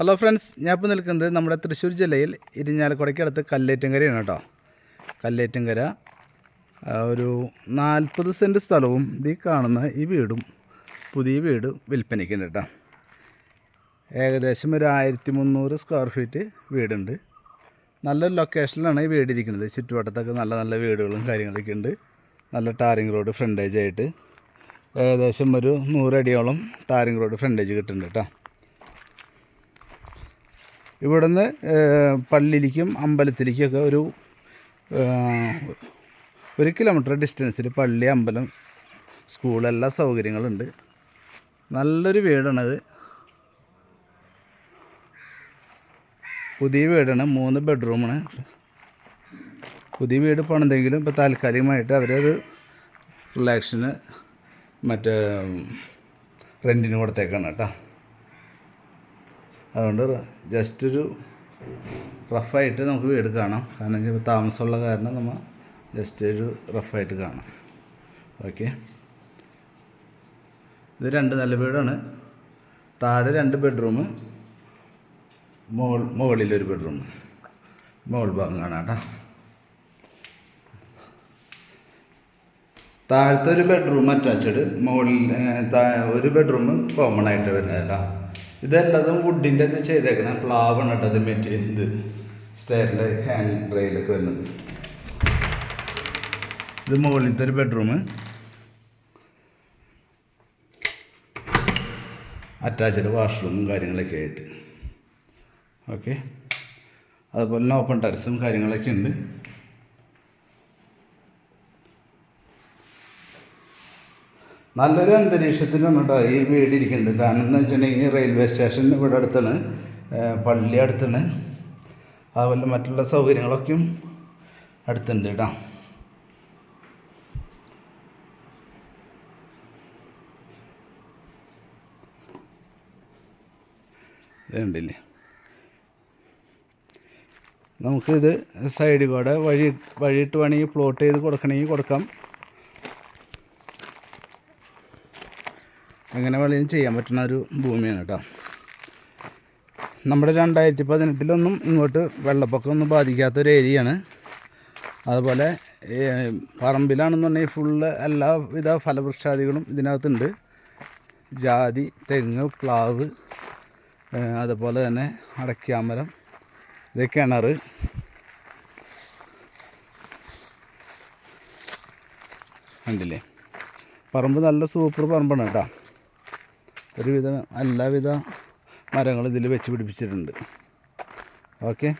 Hello friends ഞാൻ ഇപ്പോൾ നിൽക്കുന്നത് നമ്മുടെ തൃശ്ശൂർ ജില്ലയിൽ ഇരിഞ്ഞാലക്കുടയ്ക്കടുത്ത് കല്ലേറ്റുംകരയാണ് കേട്ടോ. കല്ലേറ്റുംകര ആ, ഒരു നാൽപ്പത് സെന്റ് സ്ഥലവും ഈ കാണുന്ന ഈ വീടും പുതിയ വീട് വിൽപ്പനയ്ക്കുണ്ട് കേട്ടോ. ഏകദേശം ഒരു ആയിരത്തി മുന്നൂറ് സ്ക്വയർ ഫീറ്റ് വീടുണ്ട്. നല്ലൊരു ലൊക്കേഷനിലാണ് ഈ വീട് ഇരിക്കുന്നത്. ചുറ്റുവട്ടത്തൊക്കെ നല്ല നല്ല വീടുകളും കാര്യങ്ങളൊക്കെ ഉണ്ട്. നല്ല ടാറിങ് റോഡ് ഫ്രണ്ടേജ് ആയിട്ട് ഏകദേശം ഒരു നൂറടിയോളം ടാറിങ് റോഡ് ഫ്രണ്ടേജ് കിട്ടുന്നുണ്ട് കേട്ടോ. ഇവിടുന്ന് പള്ളിയിലേക്കും അമ്പലത്തിലേക്കൊക്കെ ഒരു ഒരു കിലോമീറ്റർ ഡിസ്റ്റൻസിൽ പള്ളി അമ്പലം സ്കൂൾ എല്ലാ സൗകര്യങ്ങളുണ്ട്. നല്ലൊരു വീടാണത്. പുതിയ വീടാണ് മൂന്ന് ബെഡ്റൂമാണ്. പുതിയ വീട് പണിതെങ്കിലും ഇപ്പോൾ താൽക്കാലികമായിട്ട് അവരത് റിലാക്ഷന് മറ്റേ റെന്റിന് കൊടുത്തേക്കാണ് കേട്ടോ. അതുകൊണ്ട് ജസ്റ്റ് ഒരു റഫായിട്ട് നമുക്ക് വീട് കാണാം. കാരണം വെച്ചാൽ താമസമുള്ള കാരണം നമ്മൾ ജസ്റ്റ് ഒരു റഫായിട്ട് കാണാം. ഓക്കെ ഇത് രണ്ട് നല്ല വീടാണ്. താഴെ രണ്ട് ബെഡ്റൂം മോൾ മുകളിലൊരു ബെഡ്റൂം മോൾ ഭാഗം കാണാം കേട്ടോ. താഴത്തെ ഒരു ബെഡ്റൂം അറ്റാച്ച്ഡ് മുകളിൽ ഒരു ബെഡ്റൂം കോമൺ ആയിട്ട് വരുന്നത് കേട്ടോ. ഇതെല്ലതും വുഡിന്റെ ഇത് ചെയ്തേക്കണം. പ്ലാവാണ് കേട്ടോ മെറ്റീരിയൽ ഇത് സ്റ്റെയറിന്റെ ഹാൻഡ് റെയിലൊക്കെ വരുന്നത്. ഇത് മുകളിലത്തെ ഒരു ബെഡ്റൂം അറ്റാച്ച്ഡ് വാഷ്റൂമും കാര്യങ്ങളൊക്കെ ആയിട്ട്. ഓക്കെ അതുപോലെ തന്നെ ഓപ്പൺ ടെറസും കാര്യങ്ങളൊക്കെ ഉണ്ട്. നല്ലൊരു അന്തരീക്ഷത്തിലാണ് കേട്ടോ ഈ വീട് ഇരിക്കുന്നത് കാരണം എന്ന് വെച്ചിട്ടുണ്ടെങ്കിൽ റെയിൽവേ സ്റ്റേഷൻ ഇവിടെ അടുത്താണ് പള്ളി അടുത്താണ്. അതുപോലെ മറ്റുള്ള സൗകര്യങ്ങളൊക്കെയും അടുത്തുണ്ട് കേട്ടോ. ഇതുണ്ടല്ലേ നമുക്കിത് സൈഡിൽ കൂടെ വഴി വഴിയിട്ട് വേണമെങ്കിൽ പ്ലോട്ട് ചെയ്ത് കൊടുക്കണമെങ്കിൽ കൊടുക്കാം. എങ്ങനെ വേണമെങ്കിലും ചെയ്യാൻ പറ്റുന്ന ഒരു ഭൂമിയാണ് കേട്ടോ. നമ്മുടെ രണ്ടായിരത്തി പതിനെട്ടിലൊന്നും ഇങ്ങോട്ട് വെള്ളപ്പൊക്കമൊന്നും ബാധിക്കാത്തൊരു ഏരിയയാണ്. അതുപോലെ പറമ്പിലാണെന്നുണ്ടെങ്കിൽ ഫുള്ള് എല്ലാവിധ ഫലവൃക്ഷാദികളും ഇതിനകത്തുണ്ട്. ജാതി തെങ്ങ് പ്ലാവ് അതുപോലെ തന്നെ അടക്കാമരം ഇത് കിണർ. കണ്ടില്ലേ? പറമ്പ് നല്ല സൂപ്പർ പറമ്പാണ് കേട്ടോ. ഒരുവിധ എല്ലാവിധ മരങ്ങളും ഇതിൽ വെച്ച് പിടിപ്പിച്ചിട്ടുണ്ട്. ഓക്കെ?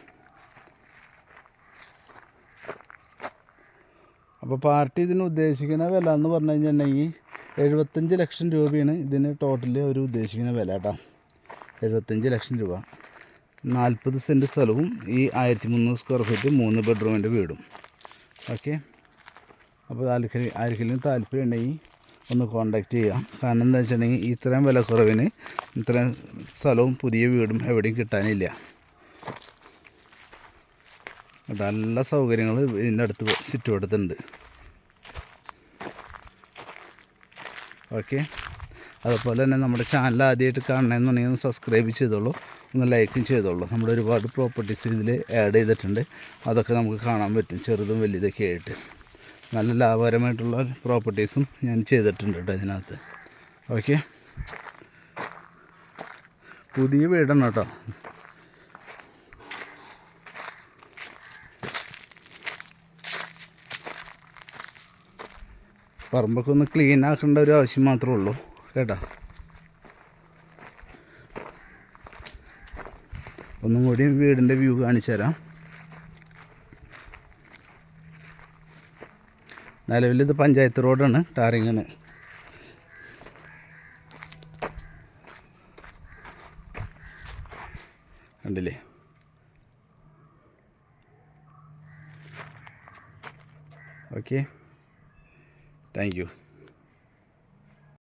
അപ്പോൾ പാർട്ടി ഇതിന് ഉദ്ദേശിക്കുന്ന വില എന്ന് പറഞ്ഞു കഴിഞ്ഞിട്ടുണ്ടെങ്കിൽ എഴുപത്തഞ്ച് ലക്ഷം രൂപയാണ് ഇതിന് ടോട്ടലി അവർ ഉദ്ദേശിക്കുന്ന വില കേട്ടോ. എഴുപത്തഞ്ച് ലക്ഷം രൂപ. നാൽപ്പത് സെന്റ് സ്ഥലവും ഈ ആയിരത്തി മുന്നൂറ് സ്ക്വയർ ഫീറ്റ് മൂന്ന് ബെഡ്റൂമിന്റെ വീടും. ഓക്കെ? അപ്പോൾ ആർക്കെങ്കിലും താല്പര്യം ഉണ്ടെങ്കിൽ ഒന്ന് കോണ്ടാക്ട് ചെയ്യാം. കാരണം എന്താ വെച്ചിട്ടുണ്ടെങ്കിൽ ഇത്രയും വിലക്കുറവിന് ഇത്രയും സ്ഥലവും പുതിയ വീടും എവിടെയും കിട്ടാനില്ല. നല്ല സൗകര്യങ്ങൾ ഇതിന്റെ അടുത്ത് ചുറ്റുവട്ടത്തുണ്ട്. ഓക്കെ അതുപോലെ തന്നെ നമ്മുടെ ചാനൽ ആദ്യമായിട്ട് കാണണമെന്നുണ്ടെങ്കിൽ ഒന്ന് സബ്സ്ക്രൈബ് ചെയ്തോളൂ. ഒന്ന് ലൈക്കും ചെയ്തോളൂ. നമ്മൾ ഒരുപാട് പ്രോപ്പർട്ടീസ് ഇതിൽ ആഡ് ചെയ്തിട്ടുണ്ട്. അതൊക്കെ നമുക്ക് കാണാൻ പറ്റും. ചെറുതും വലുതൊക്കെ ആയിട്ട്. നല്ല ലാഭകരമായിട്ടുള്ള പ്രോപ്പർട്ടീസും ഞാൻ ചെയ്തിട്ടുണ്ട് കേട്ടോ ഇതിനകത്ത്. ഓക്കെ. പുതിയ വീടാണ് കേട്ടോ. പറമ്പൊക്കെ ഒന്ന് ക്ലീൻ ആക്കേണ്ട ഒരു ആവശ്യം മാത്രമേ ഉള്ളൂ കേട്ടോ. ഒന്നും കൂടി വീടിന്റെ വ്യൂ കാണിച്ചു തരാം നിലവിൽ പഞ്ചായത്ത് റോഡാണ് ടാറിങ്ങാണ്. കണ്ടില്ലേ? ഓക്കെ. Thank you.